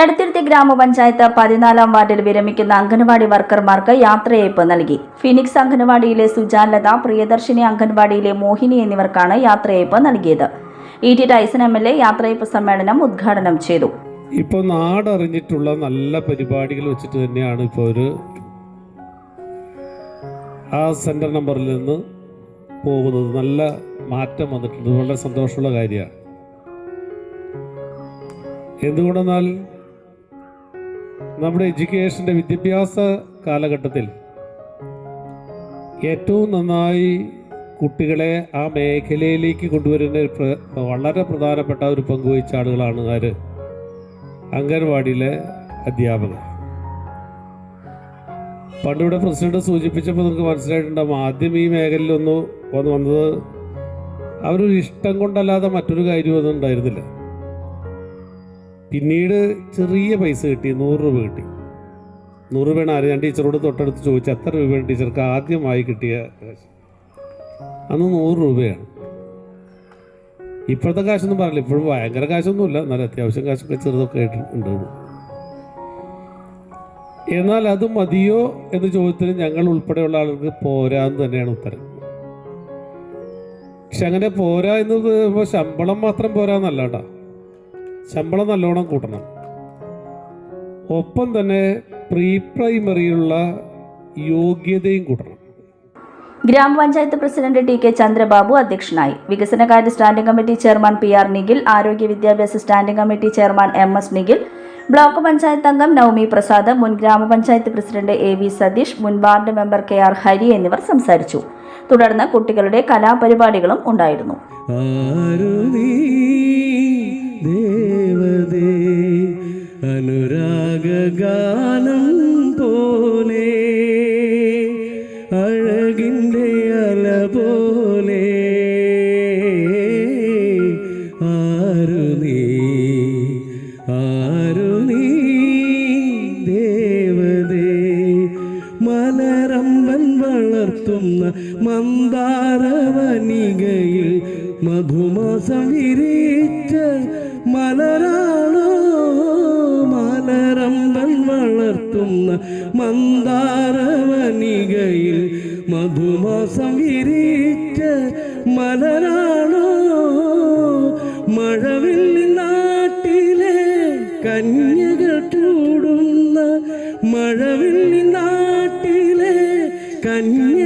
എടത്തിരുത്തി ഗ്രാമപഞ്ചായത്ത് പതിനാലാം വാർഡിൽ വിരമിക്കുന്ന അംഗൻവാടി വർക്കർമാർക്ക് യാത്രയയപ്പ് നൽകി. ഫിനിക്സ് അംഗൻവാടിയിലെ സുജാലത പ്രിയദർശിനി അംഗൻവാടിയിലെ മോഹിനി എന്നിവർക്കാണ് യാത്രയയപ്പ് നൽകിയത്. E T Tyson M L A യാത്രയപ്പ് സമ്മേളനം ഉദ്ഘാടനം ചെയ്തു. ഇപ്പോൾ നാടറിഞ്ഞിട്ടുള്ള നല്ല പരിപാടികൾ വെച്ചിട്ട് തന്നെയാണ് ഇപ്പോൾ ഒരു ആ സെന്റർ നമ്പറിൽ നിന്ന് പോകുന്നത്. നല്ല മാറ്റം വന്നിട്ടുണ്ട്. വളരെ സന്തോഷമുള്ള കാര്യമാണ്. എന്തുകൊണ്ടെന്നാൽ നമ്മുടെ എഡ്യൂക്കേഷന്റെ വിദ്യാഭ്യാസ കാലഘട്ടത്തിൽ ഏറ്റവും നന്നായി കുട്ടികളെ ആ മേഖലയിലേക്ക് കൊണ്ടുവരുന്ന വളരെ പ്രധാനപ്പെട്ട ഒരു പങ്കുവഹിച്ച ആളുകളാണ് ആര്? അംഗൻവാടിയിലെ അധ്യാപകർ. പണ്ടിവിടെ പ്രസിഡന്റ് സൂചിപ്പിച്ചപ്പോൾ നമുക്ക് മനസ്സിലായിട്ടുണ്ടാകും ആദ്യം ഈ മേഖലയിലൊന്ന് വന്ന് വന്നത് അവരൊരു ഇഷ്ടം കൊണ്ടല്ലാതെ മറ്റൊരു കാര്യമൊന്നും ഉണ്ടായിരുന്നില്ല പിന്നീട് ചെറിയ പൈസ കിട്ടി നൂറ് രൂപ കിട്ടി. നൂറ് രൂപയാണ് ആര്? ഞാൻ ടീച്ചറോട് തൊട്ടടുത്ത് ചോദിച്ചു എത്ര രൂപയാണ് ടീച്ചർക്ക്? ആദ്യമായി കിട്ടിയ കാശ്. അന്ന് നൂറ് രൂപയാണ്. ഇപ്പോഴത്തെ കാശൊന്നും പറയില്ല. ഇപ്പോഴും ഭയങ്കര കാശൊന്നുമില്ല. എന്നാലും അത്യാവശ്യം കാശൊക്കെ ചെറുതൊക്കെ ഉണ്ട് എന്നാൽ അത് മതിയോ എന്ന് ചോദ്യത്തിന് ഞങ്ങൾ ഉൾപ്പെടെയുള്ള ആളുകൾക്ക് പോരാന്ന് തന്നെയാണ് ഉത്തരം. പക്ഷെ അങ്ങനെ പോരാ എന്നത് ശമ്പളം മാത്രം പോരാന്നല്ല കേട്ടോ. ശമ്പളം നല്ലോണം കൂട്ടണം. ഒപ്പം തന്നെ പ്രീ പ്രൈമറിയുള്ള യോഗ്യതയും കൂട്ടണം. ഗ്രാമപഞ്ചായത്ത് പ്രസിഡന്റ് ടി കെ ചന്ദ്രബാബു അധ്യക്ഷനായി. വികസനകാര്യ standing committee chairman P R Nikhil ആരോഗ്യ വിദ്യാഭ്യാസ standing committee chairman M S Nikhil block panchayat അംഗം നവമി പ്രസാദ് മുൻ ഗ്രാമപഞ്ചായത്ത് പ്രസിഡന്റ് എ വി സതീഷ് മുൻ ward member K R Hari എന്നിവർ സംസാരിച്ചു. തുടർന്ന് കുട്ടികളുടെ കലാപരിപാടികളും ഉണ്ടായിരുന്നു. ദേവതേ അനുരാഗാനം പോലെ അഴകിന്റെ അല വളർത്തുന്ന മന്ദാരവനികയിൽ മധുമാസം വിരിച്ച മലരാണോ മലരമ്പൻ വളർത്തുന്ന മന്ദാരവനികയിൽ മധുമാസം വിരിച്ച മലരാണോ മഴവിൽ നാട്ടിലെ കന്യകൾ ചൂടുന്ന മഴവിൽ നാട്ടിലെ ചൂടുന്ന